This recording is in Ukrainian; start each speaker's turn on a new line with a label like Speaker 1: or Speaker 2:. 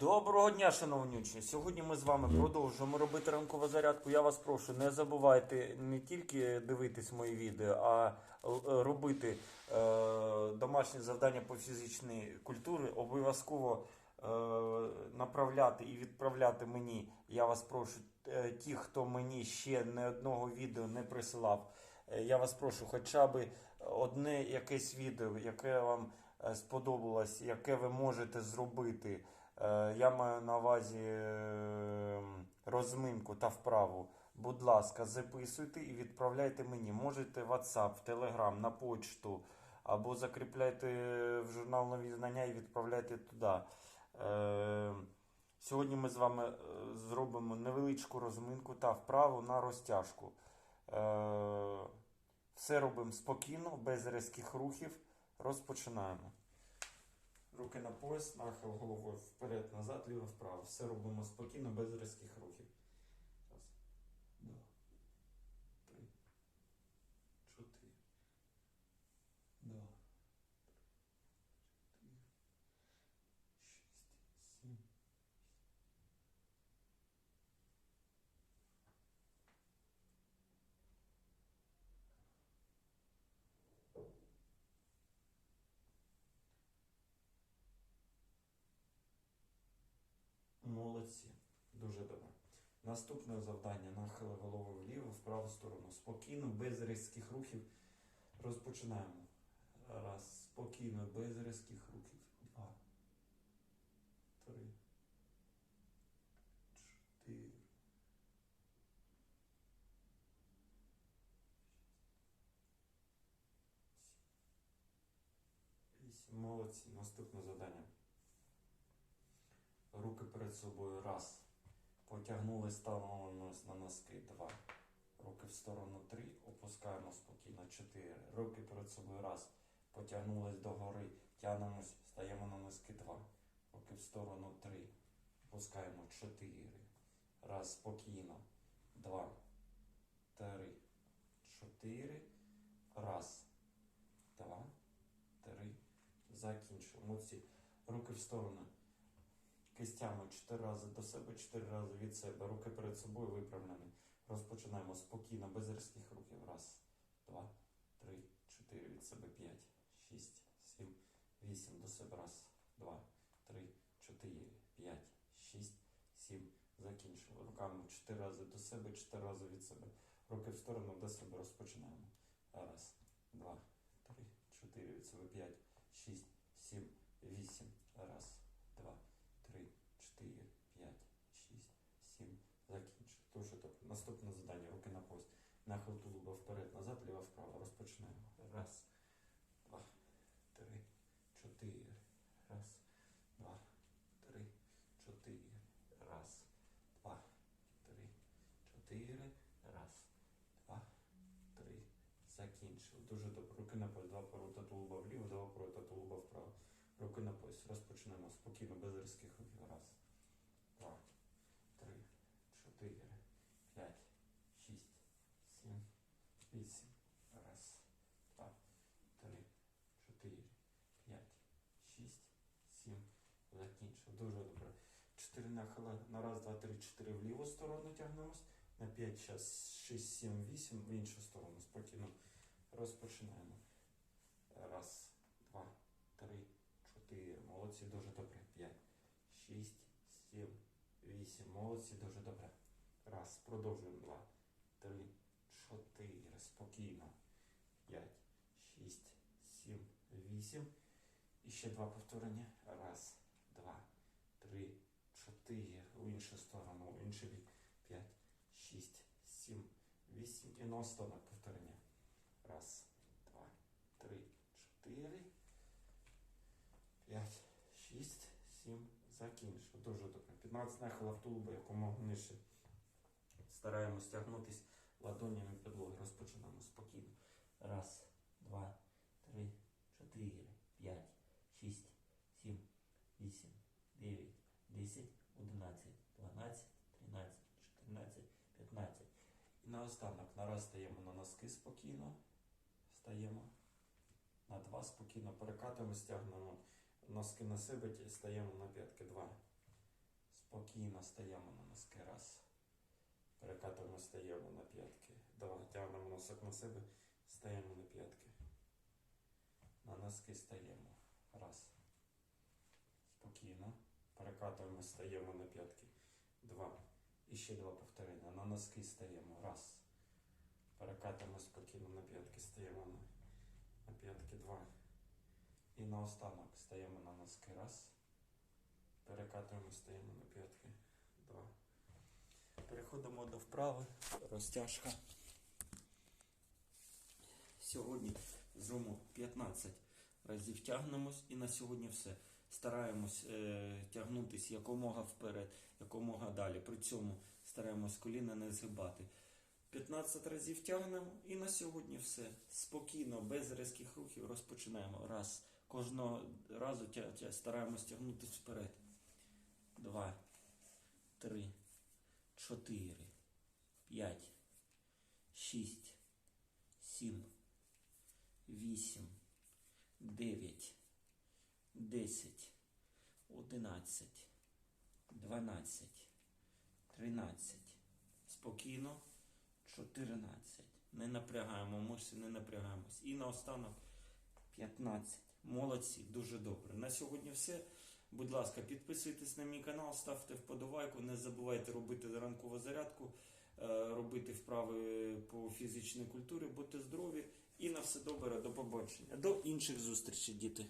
Speaker 1: Доброго дня, шановні учні! Сьогодні ми з вами продовжуємо робити ранкову зарядку. Я вас прошу, не забувайте не тільки дивитись мої відео, а робити е, домашні завдання по фізичній культурі. Обов'язково е, направляти і відправляти мені. Я вас прошу, е, ті, хто мені ще не одного відео не присилав. е, Я вас прошу, хоча б одне якесь відео, яке вам е, сподобалось, яке ви можете зробити. Е, Я маю на увазі е, розминку та вправу. Будь ласка, записуйте і відправляйте мені. Можете WhatsApp, Telegram, на почту, або закріпляйте в журнал нові знання і відправляйте туди. Е, Сьогодні ми з вами зробимо невеличку розминку та вправу на розтяжку. Все робимо спокійно, без різких рухів. Розпочинаємо. Руки на пояс, нахил головою вперед, назад, ліво, вправо. Все робимо спокійно, без різких рухів. Раз, два, три, чотири. Два, три, шість, сім. Молодці. Дуже добре. Наступне завдання нахили голови вліво, в праву сторону. Спокійно, без різких рухів. Розпочинаємо. Раз. Спокійно, без різких рухів. Два. Три. Чотири. Сім. Вісім. Молодці. Наступне завдання. Руки перед собою. Раз. Потягнули, становимось на носки. Два. Руки в сторону. Три. Опускаємо спокійно. Чотири. Руки перед собою. Раз. Потягнулись догори. Тягнемось. Стаємо на носки. Два. Руки в сторону. Три. Опускаємо. Чотири. Раз. Спокійно. Два. Три. Чотири. Раз. Два. Три. Закінчуємо. Молодці. Руки в сторону кистями 4 рази до себе, 4 рази від себе. Руки перед собою виправлені. Розпочинаємо спокійно, без різких рухів. Раз, два, три, чотири від себе, п'ять, шість, сім, вісім. До себе. Раз, два, три, чотири, п'ять, шість, сім. Закінчили. Руками 4 рази до себе, 4 рази від себе. Руки в сторону до себе розпочинаємо. Раз, два, три, чотири від себе, п'ять, шість, сім, вісім. Раз, два, три, чотири, п'ять, шість, сім. Закінчили. Дуже добре. Наступне завдання. Руки на пояс. Нахил тулуба вперед, назад, ліво, вправо. Розпочинаємо. Раз, два, три, чотири. Раз, два, три, чотири. Раз, два, три, чотири. Раз, два, три. Закінчили. Дуже добре. Руки на пояс. Два поворота тулуба вліво, два поворота тулуба вправо. Руки на пояс. Розпочнемо спокійно, без різких рухів. Раз, два, три, чотири, п'ять, шість, сім, вісім. Раз, два, три, чотири, п'ять, шість, сім. Закінчив. Дуже добре. Чотири нахила на раз, два, три, чотири в ліву сторону тягнемось. На п'ять, час, шість, сім, вісім в іншу сторону. Спокійно. Розпочинаємо. Раз, два, три, чотири. Молодці, дуже добре. П'ять, шість, сім, вісім. Молодці, дуже добре. Раз. Продовжуємо. Два, три, чотири. Спокійно. П'ять, шість, сім, вісім. І ще два повторення. Раз, два, три, чотири. У іншу сторону, в інший бік. П'ять, шість, сім, вісім. І на останок повторення. Раз, два, три, чотири. П'ять, шість, сім. Закінчив. Дуже добре. 15 нахилів тулуба, якомога нижче. Стараємось тягнутись ладонями підлоги. Розпочинаємо спокійно. Раз, два, три, чотири, п'ять, шість, сім, вісім, дев'ять, десять, одинадцять, дванадцять, тринадцять, чотирнадцять, п'ятнадцять. І наостанок на раз стаємо на носки спокійно. Стаємо. На два спокійно перекатуємо, стягнемо носки на себе, стаємо на п'ятки. Два, Спокійно стаємо на носки. Раз. Перекатуємо, стаємо на п'ятки. Два. Тягнемо носок на себе, стаємо на п'ятки. На носки стаємо. Раз. Спокійно. Перекатуємо, стаємо на п'ятки. Два. І ще два повторення. На носки стаємо. Раз. Перекатуємо спокійно на п'ятки, стаємо на, на п'ятки. Два. І наостанок стаємо на носки. Раз. Перекатуємо, стаємо на п'ятки. Два. Переходимо до вправи. Розтяжка. Сьогодні зробимо 15 разів тягнемось і на сьогодні все. Стараємось е, тягнутись якомога вперед, якомога далі. При цьому стараємось коліна не згибати. 15 разів тягнемо і на сьогодні все. Спокійно, без різких рухів розпочинаємо. Раз. Кожного разу тя, тя, стараємось тягнутися вперед. Два, три, чотири, п'ять, шість, сім, вісім, дев'ять, десять, одинадцять, дванадцять, тринадцять. Спокійно. 14. Не напрягаємо мишці, не напрягаємось. І наостанок 15. Молодці, дуже добре. На сьогодні все. Будь ласка, підписуйтесь на мій канал, ставте вподобайку. Не забувайте робити ранкову зарядку, е, робити вправи по фізичній культурі, будьте здорові і на все добре, до побачення. До інших зустрічей, діти.